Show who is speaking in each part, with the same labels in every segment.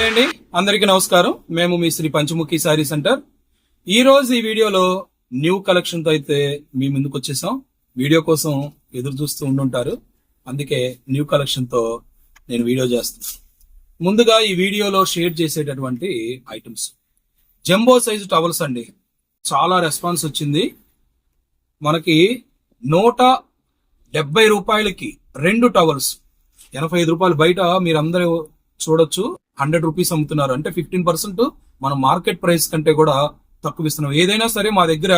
Speaker 1: Hi అండి అందరికీ నమస్కారం. మేము మీ శ్రీ పంచముఖి శారీ సెంటర్. ఈ రోజు ఈ వీడియోలో న్యూ కలెక్షన్తో అయితే మీ ముందుకు వచ్చేసాం. వీడియో కోసం ఎదురు చూస్తూ ఉండుంటారు. అందుకే న్యూ కలెక్షన్తో నేను వీడియో చేస్తున్నాను. ముందుగా ఈ వీడియోలో షేర్ చేసేటటువంటి ఐటమ్స్. జంబో సైజు టవల్స్ అండి. చాలా రెస్పాన్స్ వచ్చింది. మనకి నూట డెబ్బై రూపాయలకి రెండు టవల్స్. ఎనభై ఐదు రూపాయలు బయట మీరందరూ చూడొచ్చు. హండ్రెడ్ రూపీస్ అమ్ముతున్నారు. అంటే ఫిఫ్టీన్ పర్సెంట్ మన మార్కెట్ ప్రైస్ కంటే కూడా తక్కువ ఇస్తున్నాం. ఏదైనా సరే మా దగ్గర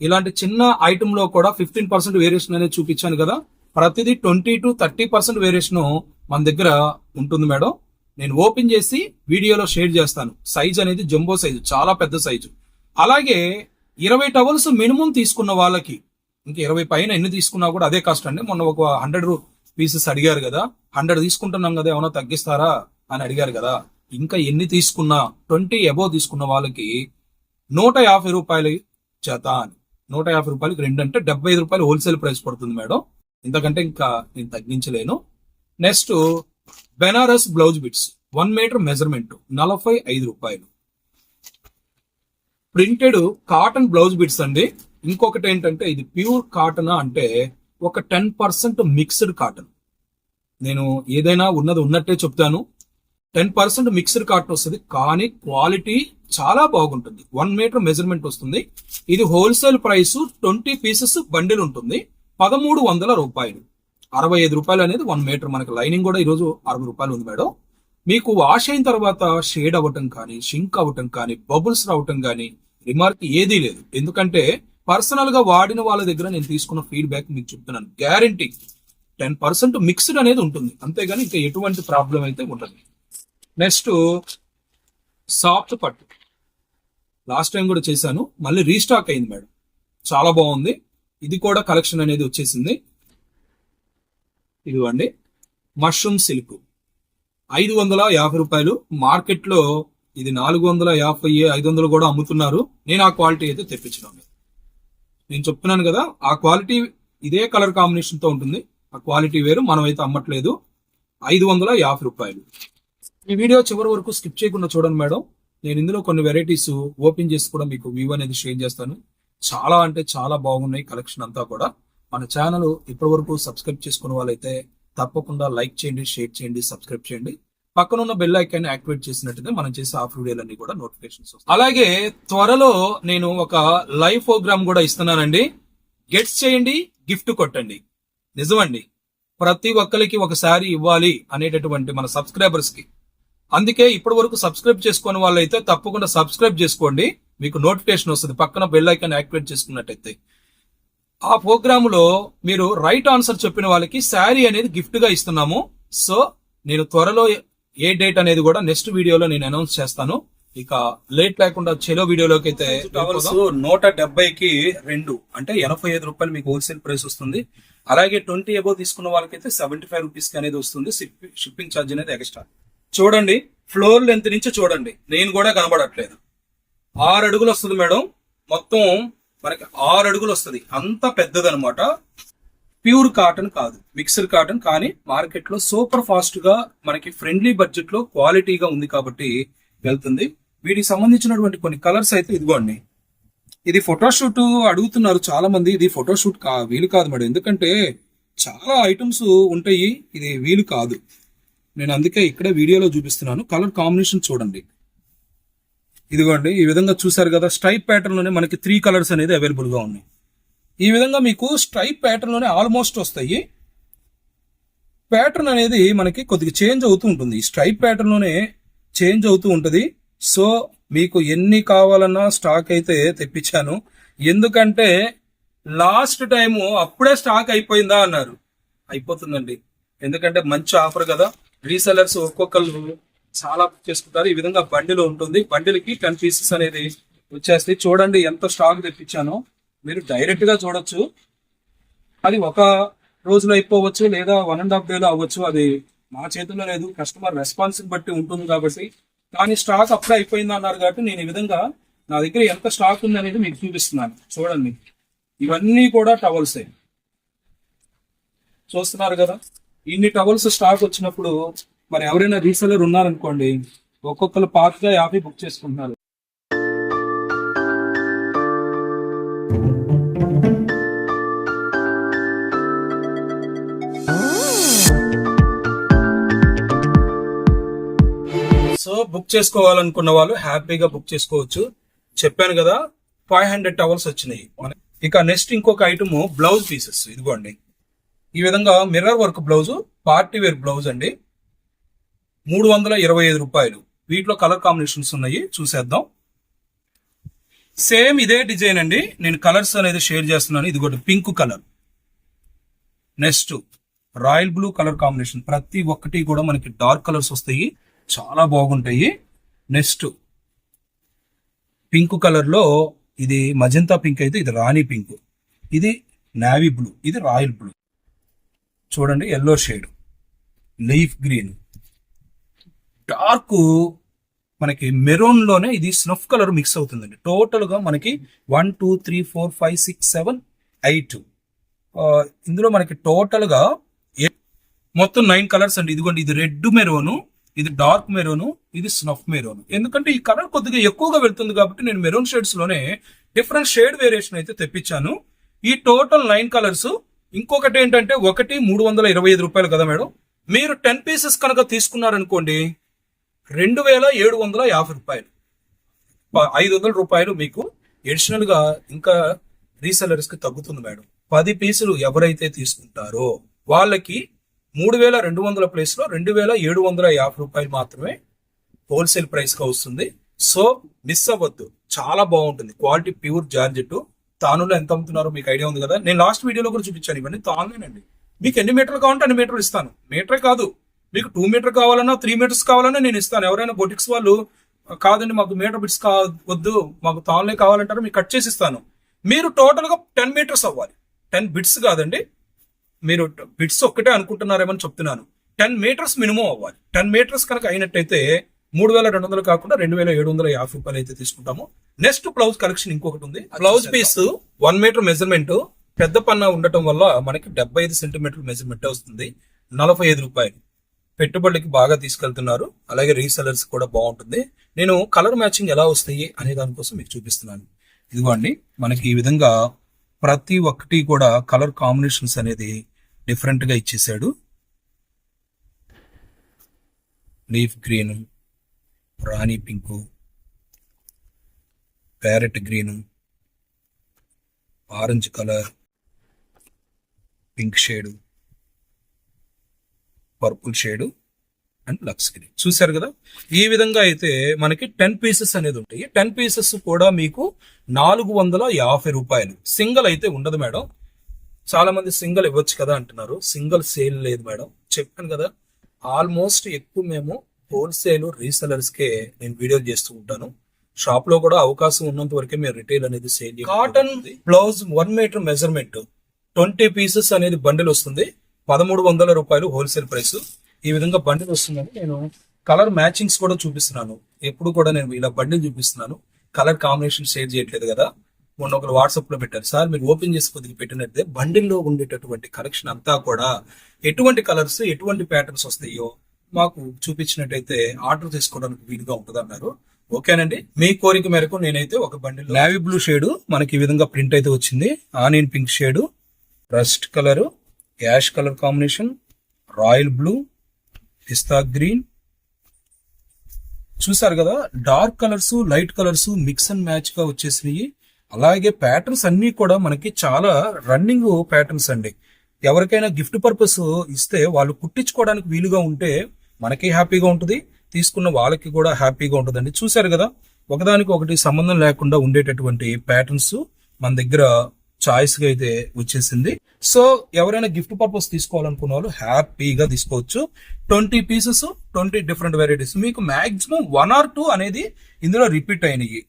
Speaker 1: ఇలాంటి చిన్న ఐటమ్లో కూడా ఫిఫ్టీన్ పర్సెంట్ వేరియేషన్ అనేది చూపించాను కదా. ప్రతిదీ twenty to thirty percent variation మన దగ్గర ఉంటుంది మేడం. నేను ఓపెన్ చేసి వీడియోలో షేర్ చేస్తాను. సైజ్ అనేది జంబో సైజు చాలా పెద్ద సైజు. అలాగే ఇరవై టవల్స్ మినిమం తీసుకున్న వాళ్ళకి ఇంకా ఇరవై పైన ఎన్ని తీసుకున్నా కూడా అదే కాస్ట్ అండి. మొన్న ఒక హండ్రెడ్ పీసెస్ అడిగారు కదా. హండ్రెడ్ తీసుకుంటున్నాం కదా ఏమైనా తగ్గిస్తారా? అని అడిగారు కదా. ఇంకా ఎన్ని తీసుకున్నా ట్వంటీ అబోవ్ తీసుకున్న వాళ్ళకి నూట యాభై రూపాయలు చేత అని. నూట యాభై రూపాయలకి రెండు అంటే డెబ్బై ఐదు రూపాయలు హోల్సేల్ ప్రైస్ పడుతుంది మేడం. ఇంతకంటే ఇంకా నేను తగ్గించలేను. Next Banaras blouse bits. One metre measurement నలభై ఐదు రూపాయలు. ప్రింటెడ్ కాటన్ బ్లౌజ్ బిట్స్ అండి. ఇంకొకటి ఏంటంటే ఇది ప్యూర్ కాటన్ అంటే ఒక టెన్ పర్సెంట్ మిక్స్డ్ కాటన్. నేను ఏదైనా ఉన్నది ఉన్నట్టే చెప్తాను. టెన్ పర్సెంట్ మిక్స్డ్ కాటన్ వస్తుంది. కానీ క్వాలిటీ చాలా బాగుంటుంది. వన్ మీటర్ మెజర్మెంట్ వస్తుంది. ఇది wholesale price twenty pieces bundle ఉంటుంది. పదమూడు వందల రూపాయలు. అరవై ఐదు రూపాయలు అనేది వన్ మీటర్ మనకి లైనింగ్ కూడా ఈరోజు అరవై రూపాయలు ఉంది మేడం. మీకు వాష్ అయిన తర్వాత షేడ్ అవ్వటం కానీ షింక్ అవ్వటం కానీ బబుల్స్ రావటం కానీ రిమార్క్ ఏదీ లేదు. ఎందుకంటే పర్సనల్గా వాడిన వాళ్ళ దగ్గర నేను తీసుకున్న ఫీడ్బ్యాక్ మీకు చెప్తున్నాను. గ్యారంటీ టెన్ పర్సెంట్ మిక్స్డ్ అనేది ఉంటుంది. అంతేగాని ఇంకా ఎటువంటి ప్రాబ్లం అయితే ఉండదు. నెక్స్ట్ సాఫ్ట్ పట్టు. లాస్ట్ టైం కూడా చేశాను. మళ్ళీ రీస్టాక్ అయింది మేడం. చాలా బాగుంది. ఇది కూడా కలెక్షన్ అనేది వచ్చేసింది. ఇదిగోండి. Mushroom silk. ఐదు వందల యాభై రూపాయలు. మార్కెట్లో ఇది నాలుగు వందల యాభై ఐదు వందలు కూడా అమ్ముతున్నారు. నేను ఆ క్వాలిటీ అయితే తెప్పించినాను నేను చెప్తున్నాను కదా ఆ క్వాలిటీ ఇదే కలర్ కాంబినేషన్తో ఉంటుంది. ఆ క్వాలిటీ వేరు మనం అయితే అమ్మట్లేదు. ఐదు వందల యాభై రూపాయలు. ఈ వీడియో చివరి వరకు స్కిప్ చేయకుండా చూడండి మేడం. నేను ఇందులో కొన్ని వెరైటీస్ ఓపెన్ చేసి కూడా మీకు వ్యూ అనేది షేర్ చేస్తాను. చాలా అంటే చాలా బాగున్నాయి కలెక్షన్ అంతా కూడా. మన ఛానల్ ఇప్పటి వరకు సబ్స్క్రైబ్ చేసుకున్న వాళ్ళైతే తప్పకుండా లైక్ చేయండి షేర్ చేయండి సబ్స్క్రైబ్ చేయండి. పక్కన ఉన్న బెల్ ఐకాన్ యాక్టివేట్ చేసినట్టయితే మనం చేసే ఆఫ్ వీడియోలన్నీ కూడా నోటిఫికేషన్స్ అలాగే త్వరలో నేను ఒక లైవ్ ప్రోగ్రామ్ కూడా ఇస్తున్నానండి. గెట్స్ చేయండి గిఫ్ట్ కొట్టండి. నిజమండి. ప్రతి ఒక్కరికి ఒకసారి ఇవ్వాలి అనేటటువంటి మన సబ్స్క్రైబర్స్కి అందుకే ఇప్పటి వరకు సబ్స్క్రైబ్ చేసుకున్న వాళ్ళైతే తప్పకుండా సబ్స్క్రైబ్ చేసుకోండి. మీకు నోటిఫికేషన్ వస్తుంది. పక్కన బెల్ ఐకాన్ యాక్టివేట్ చేసుకున్నట్టయితే. ఆ ప్రోగ్రామ్లో మీరు రైట్ ఆన్సర్ చెప్పిన వాళ్ళకి శారీ అనేది గిఫ్ట్గా ఇస్తున్నాము. సో నేను త్వరలో ఏ డేట్ అనేది కూడా నెక్స్ట్ వీడియోలో నేను అనౌన్స్ చేస్తాను. ఇక లేట్ లేకుండా చెలో వీడియోలోకి అయితే టవల్స్ నూట డెబ్బైకి రెండు అంటే ఎనభై ఐదు రూపాయలు మీకు హోల్సేల్ ప్రైస్ వస్తుంది. అలాగే ట్వంటీ అబో తీసుకున్న వాళ్ళకైతే సెవెంటీ ఫైవ్ రూపీస్ అనేది వస్తుంది. షిప్పింగ్ ఛార్జ్ అనేది ఎక్స్ట్రా. చూడండి ఫ్లోర్ లెంత్ నుంచి చూడండి. నేను కూడా కనబడట్లేదు. ఆరు అడుగులు వస్తుంది మేడం. మొత్తం మనకి ఆరు అడుగులు వస్తుంది. అంత పెద్దదనమాట. ప్యూర్ కాటన్ కాదు. మిక్స్డ్ కాటన్ కానీ మార్కెట్లో సూపర్ ఫాస్ట్గా మనకి ఫ్రెండ్లీ బడ్జెట్లో క్వాలిటీగా ఉంది కాబట్టి వెళ్తుంది. వీటికి సంబంధించినటువంటి కొన్ని కలర్స్ అయితే ఇదిగోండి. ఇది ఫోటోషూట్ అడుగుతున్నారు చాలా మంది ఇది ఫోటోషూట్ కా వీలు కాదు మేడం. ఎందుకంటే చాలా ఐటమ్స్ ఉంటాయి. ఇది వీలు కాదు. నేను అందుకే ఇక్కడే వీడియోలో చూపిస్తున్నాను. కలర్ కాంబినేషన్ చూడండి. ఇదిగోండి ఈ విధంగా చూసారు కదా స్ట్రైప్ ప్యాటర్న్లోనే మనకి త్రీ కలర్స్ అనేది అవైలబుల్గా ఉన్నాయి. ఈ విధంగా మీకు స్ట్రైప్ ప్యాటర్న్లోనే ఆల్మోస్ట్ వస్తాయి. ప్యాటర్న్ అనేది మనకి కొద్దిగా చేంజ్ అవుతూ ఉంటుంది. స్ట్రైప్ ప్యాటర్న్లోనే చేంజ్ అవుతూ ఉంటుంది. సో మీకు ఎన్ని కావాలన్నా స్టాక్ అయితే తెప్పించాను. ఎందుకంటే లాస్ట్ టైము అప్పుడే స్టాక్ అయిపోయిందా అన్నారు. అయిపోతుందండి. ఎందుకంటే మంచి ఆఫర్ కదా. రీసెలర్స్ ఒక్కొక్కరు చాలా బుక్ చేసుకుంటారు. ఈ విధంగా బండిలో ఉంటుంది. బండిలకి టెన్ పీసెస్ అనేది వచ్చేస్తాయి. చూడండి ఎంత స్టాక్ తెప్పించానో. మీరు డైరెక్ట్గా చూడొచ్చు. అది ఒక రోజులో అయిపోవచ్చు లేదా వన్ అండ్ హాఫ్ డేలో అవ్వచ్చు. అది మా చేతుల్లో లేదు. కస్టమర్ రెస్పాన్స్ బట్టి ఉంటుంది కాబట్టి. కానీ స్టాక్ అప్పుడే అయిపోయింది అన్నారు కాబట్టి నేను ఈ విధంగా నా దగ్గర ఎంత స్టాక్ ఉంది అనేది మీకు చూపిస్తున్నాను. చూడండి. ఇవన్నీ కూడా టవల్సే చూస్తున్నారు కదా? ఇన్ని టవల్స్ స్టాక్ వచ్చినప్పుడు మరి ఎవరైనా రీసెలర్ ఉన్నారనుకోండి ఒక్కొక్కరు పాతిక యాభై బుక్ చేసుకుంటున్నారు. సో బుక్ చేసుకోవాలనుకున్న వాళ్ళు హ్యాపీగా బుక్ చేసుకోవచ్చు. చెప్పాను కదా ఫైవ్ హండ్రెడ్ టవల్స్ వచ్చినాయి. ఇక నెక్స్ట్ ఇంకొక ఐటమ్ బ్లౌజ్ పీసెస్. ఇదిగోండి. ఈ విధంగా mirror work blouse party wear blouse అండి. మూడు వందల ఇరవై ఐదు రూపాయలు. వీటిలో కలర్ కాంబినేషన్స్ ఉన్నాయి చూసేద్దాం. సేమ్ ఇదే డిజైన్ అండి. నేను కలర్స్ అనేది షేర్ చేస్తున్నాను. ఇది ఒకటి pink colour next royal blue colour combination ప్రతి ఒక్కటి కూడా మనకి డార్క్ కలర్స్ వస్తాయి. చాలా బాగుంటాయి. నెక్స్ట్ పింక్ కలర్లో ఇది మజంతా పింక్ అయితే ఇది రాణి పింక్ ఇది నావీ బ్లూ ఇది రాయల్ బ్లూ చూడండి yellow shade leaf green dark మనకి మెరూన్లోనే ఇది స్నఫ్ కలర్ మిక్స్ అవుతుందండి. టోటల్గా మనకి one two three four five six seven eight ఇందులో మనకి టోటల్గా మొత్తం నైన్ కలర్స్ అండి. ఇదిగోండి ఇది రెడ్ మెరూను ఇది డార్క్ మెరూన్ ఇది స్నఫ్ మెరూన్ ఎందుకంటే ఈ కలర్ కొద్దిగా ఎక్కువగా వెళ్తుంది కాబట్టి నేను మెరూన్ షేడ్స్లోనే డిఫరెంట్ షేడ్ వేరియేషన్ అయితే తెప్పించాను. ఈ టోటల్ నైన్ కలర్స్ ఇంకొకటి ఏంటంటే ఒకటి మూడు వందల ఇరవై ఐదు రూపాయలు కదా మేడం. మీరు టెన్ పీసెస్ కనుక తీసుకున్నారనుకోండి రెండు వేల ఏడు వందల యాభై రూపాయలు. ఐదు వందల రూపాయలు మీకు ఎడిషనల్గా ఇంకా రీసెలర్స్కి తగ్గుతుంది మేడం. పది పీసులు ఎవరైతే తీసుకుంటారో వాళ్ళకి మూడు వేల రెండు వందల ప్లేస్లో రెండు వేల ఏడు వందల యాభై రూపాయలు మాత్రమే హోల్సేల్ ప్రైస్గా వస్తుంది. సో మిస్ అవ్వద్దు. చాలా బాగుంటుంది. క్వాలిటీ ప్యూర్ జార్జెట్ తానులో ఎంత అమ్ముతున్నారో మీకు ఐడియా ఉంది కదా? నేను లాస్ట్ వీడియోలో కూడా చూపించాను ఇవన్నీ. తానులేనండి మీకు ఎన్ని మీటర్లు కావాలంటే అన్ని మీటర్లు ఇస్తాను. మీటరే కాదు. మీకు టూ మీటర్ కావాలన్నా త్రీ మీటర్స్ కావాలన్నా నేను ఇస్తాను. ఎవరైనా బొటిక్స్ వాళ్ళు కాదండి మాకు మీటర్ బిట్స్ కా వద్దు. మాకు తానులే కావాలంటారు మీకు కట్ చేసి ఇస్తాను. మీరు టోటల్గా టెన్ మీటర్స్ అవ్వాలి. టెన్ బిట్స్ కాదండి. మీరు బిట్స్ ఒక్కటే అనుకుంటున్నారేమని చెప్తున్నాను. టెన్ మీటర్స్ మినిమం అవ్వాలి. టెన్ మీటర్స్ కనుక అయినట్టయితే మూడు వేల రెండు వందలు కాకుండా రెండు వేల ఏడు వందల యాభై రూపాయలు అయితే తీసుకుంటాము. నెక్స్ట్ బ్లౌజ్ కలెక్షన్ ఇంకొకటి ఉంది. Blouse piece one metre measurement పెద్ద పన్నా ఉండటం వల్ల మనకి డెబ్బై ఐదు సెంటీమీటర్ మెజర్మెంట్ వస్తుంది. నలభై ఐదు రూపాయలు. పెట్టుబడికి బాగా తీసుకెళ్తున్నారు. అలాగే రీసెలర్స్ కూడా బాగుంటుంది. నేను కలర్ మ్యాచింగ్ ఎలా వస్తాయి అనే దానికోసం మీకు చూపిస్తున్నాను. ఇదిగోండి మనకి ఈ విధంగా ప్రతి ఒక్కటి కూడా కలర్ కాంబినేషన్స్ అనేది డిఫరెంట్గా ఇచ్చేసాడు leaf green rani pink parrot green orange colour pink shade purple shade and lux green. చూసారు కదా? ఈ విధంగా అయితే మనకి టెన్ పీసెస్ అనేది ఉంటాయి. టెన్ పీసెస్ కూడా మీకు నాలుగు వందల యాభై రూపాయలు. సింగిల్ అయితే ఉండదు మేడం. చాలా మంది సింగిల్ ఇవ్వచ్చు కదా అంటున్నారు. సింగిల్ సేల్ లేదు మేడం. చెప్పాను కదా ఆల్మోస్ట్ ఎక్కువ మేము హోల్సేల్ రీసెలర్స్ కే నేను వీడియోలు చేస్తూ ఉంటాను. షాప్లో కూడా అవకాశం ఉన్నంత వరకే మేము రిటైల్ అనేది sale cotton blouse one metre measurement twenty pieces అనేది బండిల్ వస్తుంది. పదమూడు వందల రూపాయలు హోల్సేల్ ప్రైస్. ఈ విధంగా బండిల్ వస్తుందని నేను కలర్ మ్యాచింగ్స్ కూడా చూపిస్తున్నాను. ఎప్పుడు కూడా నేను ఇలా బండిల్ చూపిస్తున్నాను. కలర్ కాంబినేషన్ షేర్ చేయట్లేదు కదా. మొన్న ఒకరు వాట్సాప్లో పెట్టారు. సార్ మీరు ఓపెన్ చేసి కొద్దిగా పెట్టినట్టే బండిల్లో ఉండేటటువంటి కలెక్షన్ అంతా కూడా ఎటువంటి కలర్స్ ఎటువంటి ప్యాటర్న్స్ వస్తాయో మాకు చూపించినట్టయితే ఆర్డర్ తీసుకోవడానికి వీలుగా ఉంటుంది అన్నారు ఓకేనండి? మీ కోరిక మేరకు నేనైతే ఒక బండిల్ నావీ బ్లూ షేడ్ మనకి ఈ విధంగా ప్రింట్ అయితే వచ్చింది. Onion pink shade rust colour ash colour combination royal blue pista green చూసారు కదా? Dark colours light colours mix and మ్యాచ్గా వచ్చేసినాయి. అలాగే ప్యాటర్న్స్ అన్ని కూడా మనకి చాలా రన్నింగ్ ప్యాటర్న్స్ అండి. ఎవరికైనా గిఫ్ట్ పర్పస్ ఇస్తే వాళ్ళు కుట్టించుకోవడానికి వీలుగా ఉంటే మనకి హ్యాపీగా ఉంటుంది తీసుకున్న వాళ్ళకి కూడా హ్యాపీగా ఉంటుందండి. చూసారు కదా ఒకదానికి ఒకటి సంబంధం లేకుండా ఉండేటటువంటి ప్యాటర్న్స్ మన దగ్గర చాయిస్గా అయితే వచ్చేసింది. సో ఎవరైనా గిఫ్ట్ పర్పస్ తీసుకోవాలనుకున్న వాళ్ళు హ్యాపీగా తీసుకోవచ్చు. Twenty pieces twenty different varieties మీకు మాక్సిమం వన్ ఆర్ టూ అనేది ఇందులో రిపీట్ అయినాయి.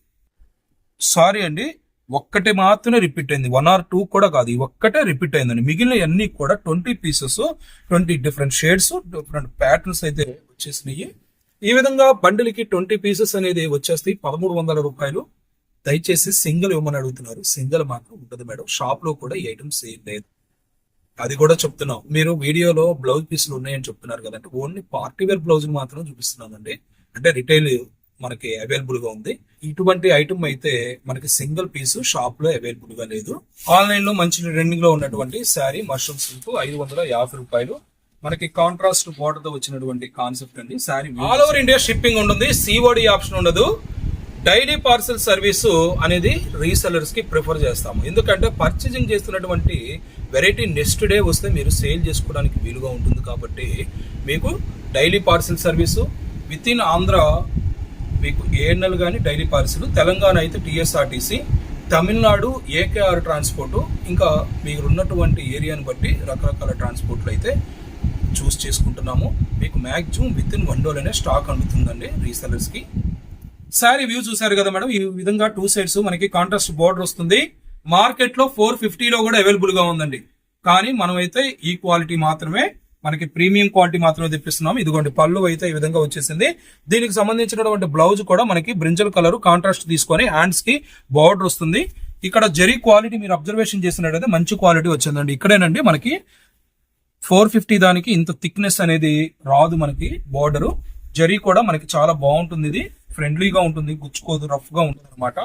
Speaker 1: సారీ అండి ఒక్కటే మాత్రమే రిపీట్ అయింది. వన్ ఆర్ టూ కూడా కాదు. ఈ ఒక్కటే రిపీట్ అయిందండి. మిగిలిన అన్ని కూడా twenty pieces twenty different shades different patterns అయితే వచ్చేసినాయి. ఈ విధంగా బండిల్కి ట్వంటీ పీసెస్ అనేది వచ్చేస్తాయి. పదమూడు వందల రూపాయలు. దయచేసి సింగిల్ ఇవ్వమని అడుగుతున్నారు. సింగిల్ మాత్రం ఉంటుంది మేడం. షాప్లో కూడా ఈ ఐటమ్స్ ఏం లేదు. అది కూడా చెప్తున్నాం. మీరు వీడియోలో బ్లౌజ్ పీసులు ఉన్నాయని చెప్తున్నారు కదంటే ఓన్లీ పార్టీ వేర్ బ్లౌజ్ మాత్రం చూపిస్తున్నానండి. అంటే రిటైల్ మనకి అవైలబుల్గా ఉంది. ఇటువంటి ఐటమ్ అయితే మనకి సింగిల్ పీస్ షాప్లో అవైలబుల్గా లేదు. ఆన్లైన్లో మంచి ట్రెండింగ్లో ఉన్నటువంటి శారీ మష్రూమ్ సిల్క్ ఐదు వందల యాభై రూపాయలు. మనకి కాంట్రాస్ట్ బోర్డర్తో వచ్చినటువంటి కాన్సెప్ట్ అండి. Sari all over India shipping ఉంటుంది. సిఓడి ఆప్షన్ ఉండదు. డైలీ పార్సల్ సర్వీసు అనేది రీసెలర్స్కి ప్రిఫర్ చేస్తాము. ఎందుకంటే పర్చేజింగ్ చేస్తున్నటువంటి వెరైటీ నెక్స్ట్ డే వస్తే మీరు సేల్ చేసుకోవడానికి వీలుగా ఉంటుంది కాబట్టి మీకు daily parcel service within Andhra మీకు ఏఎన్ఎల్ కానీ డైలీ పాలసీలు తెలంగాణ అయితే టీఎస్ఆర్టీసీ తమిళనాడు ఏకేఆర్ ట్రాన్స్పోర్టు ఇంకా మీరు ఉన్నటువంటి ఏరియాని బట్టి రకరకాల ట్రాన్స్పోర్ట్లు అయితే చూస్ చేసుకుంటున్నాము. మీకు మ్యాక్సిమం విత్ ఇన్ వన్ డోలోనే స్టాక్ అందుతుందండి రీసెలర్స్కి శారీ వ్యూ చూసారు కదా మేడం ఈ విధంగా టూ సైడ్స్ మనకి కాంట్రాస్ట్ బోర్డర్ వస్తుంది. మార్కెట్లో ఫోర్ ఫిఫ్టీలో కూడా అవైలబుల్గా ఉందండి. కానీ మనమైతే ఈ క్వాలిటీ మాత్రమే మనకి ప్రీమియం క్వాలిటీ మాత్రమే తెప్పిస్తున్నాం. ఇదిగోండి పళ్ళు అయితే ఈ విధంగా వచ్చేసింది. దీనికి సంబంధించినటువంటి బ్లౌజ్ కూడా మనకి బ్రింజల్ కలర్ కాంట్రాస్ట్ తీసుకొని హ్యాండ్స్కి బార్డర్ వస్తుంది. ఇక్కడ జరీ క్వాలిటీ మీరు అబ్జర్వేషన్ చేసినట్టయితే మంచి క్వాలిటీ వచ్చిందండి. ఇక్కడేనండి మనకి ఫోర్ ఫిఫ్టీ దానికి ఇంత థిక్నెస్ అనేది రాదు మనకి బార్డరు జరీ కూడా మనకి చాలా బాగుంటుంది ఇది. ఫ్రెండ్లీగా ఉంటుంది గుచ్చుకోదు రఫ్గా ఉంటుంది అనమాట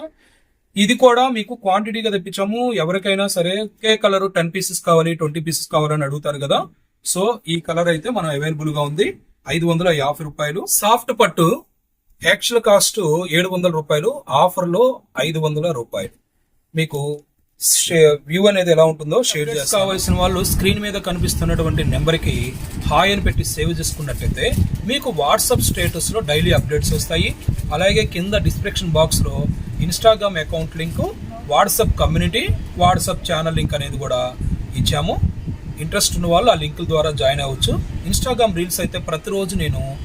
Speaker 1: ఇది కూడా మీకు క్వాంటిటీగా తెప్పించాము. ఎవరికైనా సరే ఒకే కలర్ టెన్ పీసెస్ కావాలి ట్వంటీ పీసెస్ కావాలని అడుగుతారు కదా. సో ఈ కలర్ అయితే మన అవైలబుల్గా ఉంది. ఐదు వందల యాభై రూపాయలు. సాఫ్ట్ పట్టు యాక్చువల్ కాస్ట్ ఏడు వందల రూపాయలు. ఆఫర్లో ఐదు వందల రూపాయలు. మీకు వ్యూ అనేది ఎలా ఉంటుందో షేర్ చేసి కావాల్సిన వాళ్ళు స్క్రీన్ మీద కనిపిస్తున్నటువంటి నెంబర్కి హాయ్ అని పెట్టి సేవ్ చేసుకున్నట్టయితే మీకు వాట్సాప్ స్టేటస్లో డైలీ అప్డేట్స్ వస్తాయి. అలాగే కింద డిస్క్రిప్షన్ బాక్స్లో Instagram account link WhatsApp community WhatsApp channel link అనేది కూడా ఇచ్చాము. ఇంట్రెస్ట్ ఉన్న వాళ్ళు ఆ లింకుల ద్వారా జాయిన్ అవ్వచ్చు. ఇన్స్టాగ్రామ్ రీల్స్ అయితే ప్రతిరోజు నేను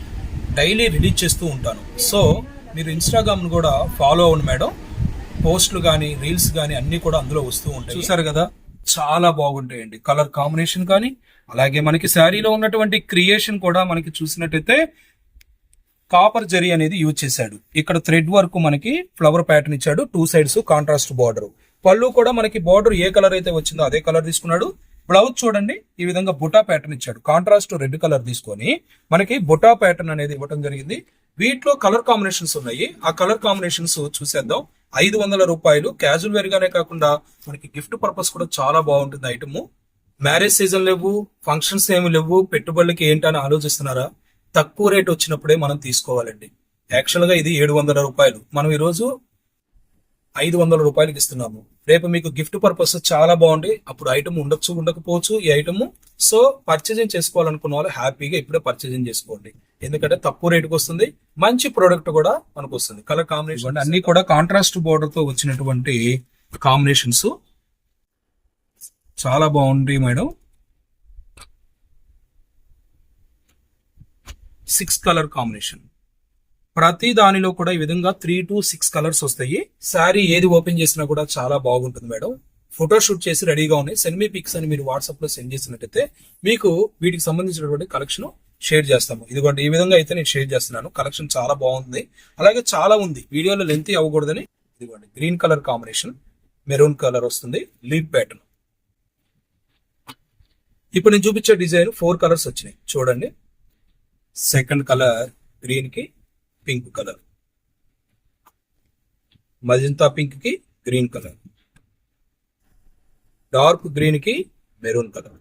Speaker 1: డైలీ రిలీజ్ చేస్తూ ఉంటాను. సో మీరు ఇన్స్టాగ్రామ్ను కూడా ఫాలో అవ్వండి మేడం. పోస్ట్లు కానీ రీల్స్ కానీ అన్ని కూడా అందులో వస్తూ ఉంటాయి. చూసారు కదా? చాలా బాగుంటాయండి. కలర్ కాంబినేషన్ కానీ అలాగే మనకి శారీలో ఉన్నటువంటి క్రియేషన్ కూడా మనకి చూసినట్టయితే కాపర్ జరీ అనేది యూజ్ చేశాడు. ఇక్కడ థ్రెడ్ వర్క్ మనకి ఫ్లవర్ ప్యాటర్న్ ఇచ్చాడు. టూ సైడ్స్ కాంట్రాస్ట్ బార్డర్ పళ్ళు కూడా మనకి బార్డర్ ఏ కలర్ అయితే వచ్చిందో అదే కలర్ తీసుకున్నాడు. బ్లౌజ్ చూడండి ఈ విధంగా బుటా ప్యాటర్న్ ఇచ్చాడు. కాంట్రాస్ట్ రెడ్ కలర్ తీసుకొని మనకి బుటా ప్యాటర్న్ అనేది ఇవ్వడం జరిగింది. వీటిలో కలర్ కాంబినేషన్స్ ఉన్నాయి. ఆ కలర్ కాంబినేషన్స్ చూసేద్దాం. ఐదు వందల రూపాయలు క్యాజువల్ వేర్ గానే కాకుండా మనకి గిఫ్ట్ పర్పస్ కూడా చాలా బాగుంటుంది ఐటమ్ మ్యారేజ్ సీజన్ లేవు ఫంక్షన్స్ ఏమి లేవు పెట్టుబడులకి ఏంటని ఆలోచిస్తున్నారా? తక్కువ రేట్ వచ్చినప్పుడే మనం తీసుకోవాలండి. యాక్చువల్గా ఇది ఏడు వందల రూపాయలు. మనం ఈరోజు ఐదు వందల రూపాయలకి ఇస్తున్నాము. రేపు మీకు గిఫ్ట్ పర్పస్ చాలా బాగుంది అప్పుడు ఐటమ్ ఉండొచ్చు ఉండకపోవచ్చు ఈ ఐటమ్ సో పర్చేజింగ్ చేసుకోవాలనుకున్న వాళ్ళు హ్యాపీగా ఇప్పుడే పర్చేజింగ్ చేసుకోండి. ఎందుకంటే తక్కువ రేటుకి వస్తుంది. మంచి ప్రోడక్ట్ కూడా మనకు వస్తుంది. కలర్ కాంబినేషన్ అన్ని కూడా కాంట్రాస్ట్ బోర్డర్తో వచ్చినటువంటి కాంబినేషన్స్ చాలా బాగుంది మేడం. సిక్స్ కలర్ కాంబినేషన్ ప్రతి దానిలో కూడా ఈ విధంగా త్రీ టు సిక్స్ కలర్స్ వస్తాయి. శారీ ఏది ఓపెన్ చేసినా కూడా చాలా బాగుంటుంది మేడం. ఫోటో షూట్ చేసి రెడీగా ఉన్నాయి. సెండ్ మీ పిక్స్ అని మీరు వాట్సాప్లో సెండ్ చేసినట్టయితే మీకు వీటికి సంబంధించినటువంటి కలెక్షన్ షేర్ చేస్తాము. ఇదిగోండి ఈ విధంగా అయితే నేను షేర్ చేస్తున్నాను. కలెక్షన్ చాలా బాగుంది. అలాగే చాలా ఉంది. వీడియోలో లెంత్ అవ్వకూడదని ఇదిగోండి green colour combination maroon colour వస్తుంది. లీప్ ప్యాటర్న్ ఇప్పుడు నేను చూపించే డిజైన్ ఫోర్ కలర్స్ వచ్చినాయి. చూడండి. సెకండ్ కలర్ గ్రీన్కి పింక్ కలర్. మజంతా పింక్కి గ్రీన్ కలర్. డార్క్ గ్రీన్కి మెరూన్ కలర్.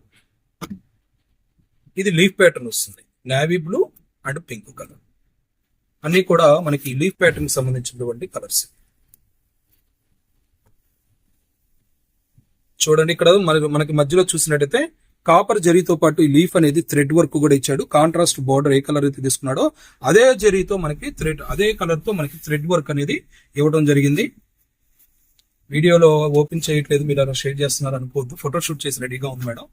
Speaker 1: ఇది లీఫ్ ప్యాటర్న్ వస్తుంది. Navy blue and pink colour. అన్ని కూడా మనకి లీఫ్ ప్యాటర్న్కి సంబంధించినటువంటి కలర్స్. చూడండి ఇక్కడ మన మనకి మధ్యలో చూసినట్టయితే కాపర్ జరీతో పాటు ఈ లీఫ్ అనేది థ్రెడ్ వర్క్ కూడా ఇచ్చాడు. కాంట్రాస్ట్ బార్డర్ ఏ కలర్ అయితే తీసుకున్నాడో అదే జరీతో మనకి థ్రెడ్ అదే కలర్తో మనకి థ్రెడ్ వర్క్ అనేది ఇవ్వడం జరిగింది. వీడియోలో ఓపెన్ చేయట్లేదు మీరు అలా షేర్ చేస్తున్నారు అనుకోవద్దు. ఫోటో షూట్ చేసి రెడీగా ఉంది మేడం.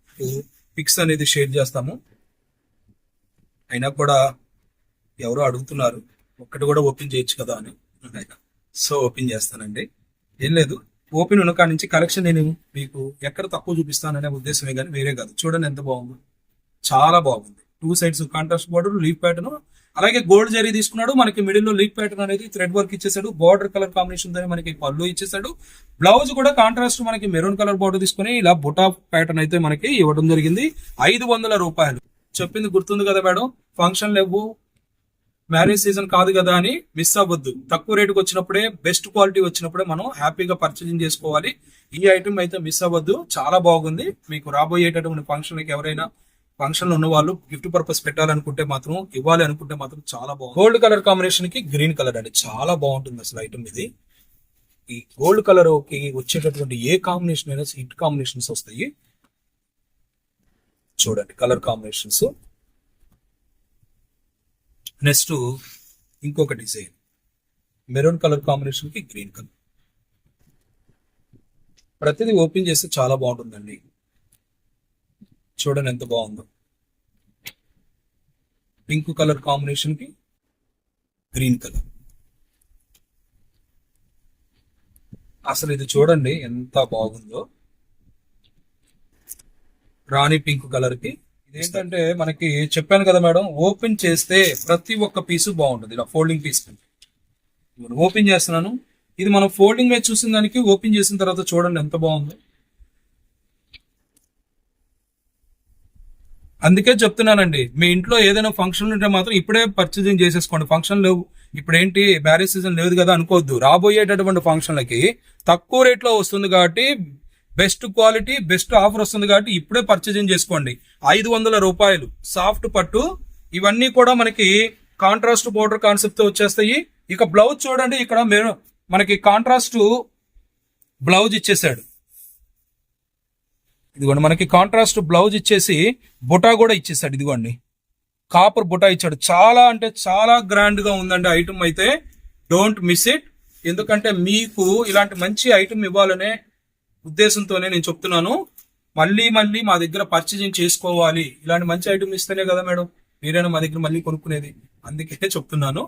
Speaker 1: పిక్స్ అనేది షేర్ చేస్తాము. అయినా కూడా ఎవరో అడుగుతున్నారు ఒక్కటి కూడా ఓపెన్ చేయొచ్చు కదా అని. సో ఓపెన్ చేస్తానండి. ఏం లేదు. ఓపెన్ ఉన్న కాడి నుంచి కలెక్షన్ నేను మీకు ఎక్కడ తక్కువ చూపిస్తాననే ఉద్దేశమే కానీ వేరే కాదు. చూడండి ఎంత బాగుంది. చాలా బాగుంది. Two sides contrast border leaf pattern అలాగే గోల్డ్ జరీ తీసుకున్నాడు. మనకి మిడిల్లో లీఫ్ ప్యాటర్న్ అనేది థ్రెడ్ వర్క్ ఇచ్చేసాడు. బార్డర్ కలర్ కాంబినేషన్తో మనకి పళ్ళు ఇచ్చేసాడు. బ్లౌజ్ కూడా కాంట్రాస్ట్ మనకి మెరూన్ కలర్ బార్డర్ తీసుకుని ఇలా బుటా ప్యాటర్న్ అయితే మనకి ఇవ్వడం జరిగింది. ఐదు వందల రూపాయలు. చెప్పింది గుర్తుంది కదా మేడం? ఫంక్షన్ లేవు. మ్యారేజ్ సీజన్ కాదు కదా అని మిస్ అవ్వద్దు. తక్కువ రేటుకి వచ్చినప్పుడే బెస్ట్ క్వాలిటీ వచ్చినప్పుడే మనం హ్యాపీగా పర్చేజింగ్ చేసుకోవాలి. ఈ ఐటమ్ అయితే మిస్ అవ్వద్దు. చాలా బాగుంది. మీకు రాబోయేటటువంటి ఫంక్షన్కి ఎవరైనా ఫంక్షన్ ఉన్న వాళ్ళు గిఫ్ట్ పర్పస్ పెట్టాలనుకుంటే మాత్రం ఇవ్వాలి అనుకుంటే మాత్రం చాలా బాగుంది. గోల్డ్ కలర్ కాంబినేషన్కి గ్రీన్ కలర్ అండి. చాలా బాగుంటుంది అసలు ఐటమ్ ఇది. ఈ గోల్డ్ కలర్కి వచ్చేటటువంటి ఏ కాంబినేషన్ అయినా హిట్ కాంబినేషన్స్ వస్తాయి. చూడండి కలర్ కాంబినేషన్స్ నెక్స్ట్ ఇంకొక డిజైన్ మెరూన్ కలర్ కాంబినేషన్కి గ్రీన్ కలర్ ప్రతిదీ ఓపెన్ చేస్తే చాలా బాగుంటుందండి. చూడండి ఎంత బాగుందో. పింక్ కలర్ కాంబినేషన్కి గ్రీన్ కలర్ అసలు ఇది చూడండి ఎంత బాగుందో. రాణి పింక్ కలర్కి ఇదేంటంటే మనకి చెప్పాను కదా మేడం ఓపెన్ చేస్తే ప్రతి ఒక్క పీసు బాగుంటుంది. ఇలా ఫోల్డింగ్ పీస్ ఓపెన్ చేస్తున్నాను. ఇది మనం ఫోల్డింగ్ మీద చూసిన దానికి ఓపెన్ చేసిన తర్వాత చూడండి ఎంత బాగుందో. అందుకే చెప్తున్నానండి మీ ఇంట్లో ఏదైనా ఫంక్షన్ ఉంటే మాత్రం ఇప్పుడే పర్చేసింగ్ చేసేసుకోండి. ఫంక్షన్ లేవు. ఇప్పుడు ఏంటి మ్యారేజ్ సీజన్ లేదు కదా అనుకోవద్దు. రాబోయేటటువంటి ఫంక్షన్లకి తక్కువ రేట్లో వస్తుంది కాబట్టి బెస్ట్ క్వాలిటీ బెస్ట్ ఆఫర్ వస్తుంది కాబట్టి ఇప్పుడే పర్చేజింగ్ చేసుకోండి. ఐదు వందల రూపాయలు సాఫ్ట్ పట్టు ఇవన్నీ కూడా మనకి కాంట్రాస్ట్ బోర్డర్ కాన్సెప్ట్ వచ్చేస్తాయి. ఇక బ్లౌజ్ చూడండి ఇక్కడ మీరు మనకి కాంట్రాస్ట్ బ్లౌజ్ ఇచ్చేసాడు. ఇదిగోండి మనకి కాంట్రాస్ట్ బ్లౌజ్ ఇచ్చేసి బుటా కూడా ఇచ్చేసాడు ఇదిగోండి. కాపర్ బుటా ఇచ్చాడు. చాలా అంటే చాలా గ్రాండ్గా ఉందండి ఐటమ్ అయితే. డోంట్ మిస్ ఇట్ ఎందుకంటే మీకు ఇలాంటి మంచి ఐటమ్ ఇవ్వాలనే ఉద్దేశంతోనే నేను చెప్తున్నాను మళ్ళీ మళ్ళీ మా దగ్గర పర్చేజింగ్ చేసుకోవాలి. ఇలాంటి మంచి ఐటమ్ ఇస్తేనే కదా మేడం మీరైనా మా దగ్గర మళ్ళీ కొనుక్కునేది. అందుకే చెప్తున్నాను.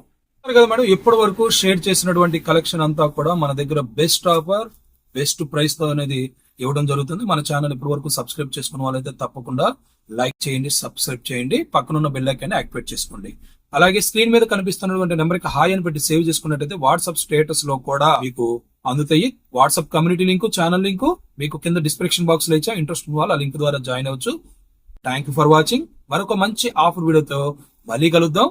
Speaker 1: కదా మేడం ఇప్పటి వరకు షేర్ చేసినటువంటి కలెక్షన్ అంతా కూడా మన దగ్గర బెస్ట్ ఆఫర్ బెస్ట్ ప్రైస్తో అనేది ఇవ్వడం జరుగుతుంది. మన ఛానల్ ఇప్పటి వరకు సబ్స్క్రైబ్ చేసుకున్న వాళ్ళైతే తప్పకుండా లైక్ చేయండి సబ్స్క్రైబ్ చేయండి. పక్కనున్న బెల్ ఐకాన్ యాక్టివేట్ చేసుకోండి. అలాగే స్క్రీన్ మీద కనిపిస్తున్నటువంటి నెంబర్కి హాయ్ అని పెట్టి సేవ్ చేసుకున్నట్టయితే వాట్సాప్ స్టేటస్లో కూడా మీకు అందుతాయి. WhatsApp community link channel link మీకు కింద డిస్క్రిప్షన్ బాక్స్లో ఇచ్చా ఇంట్రెస్ట్ వాళ్ళు ఆ లింక్ ద్వారా జాయిన్ అవ్వచ్చు. థ్యాంక్ యూ ఫర్ వాచింగ్ మరొక మంచి ఆఫర్ వీడియోతో మళ్ళీ కలుద్దాం.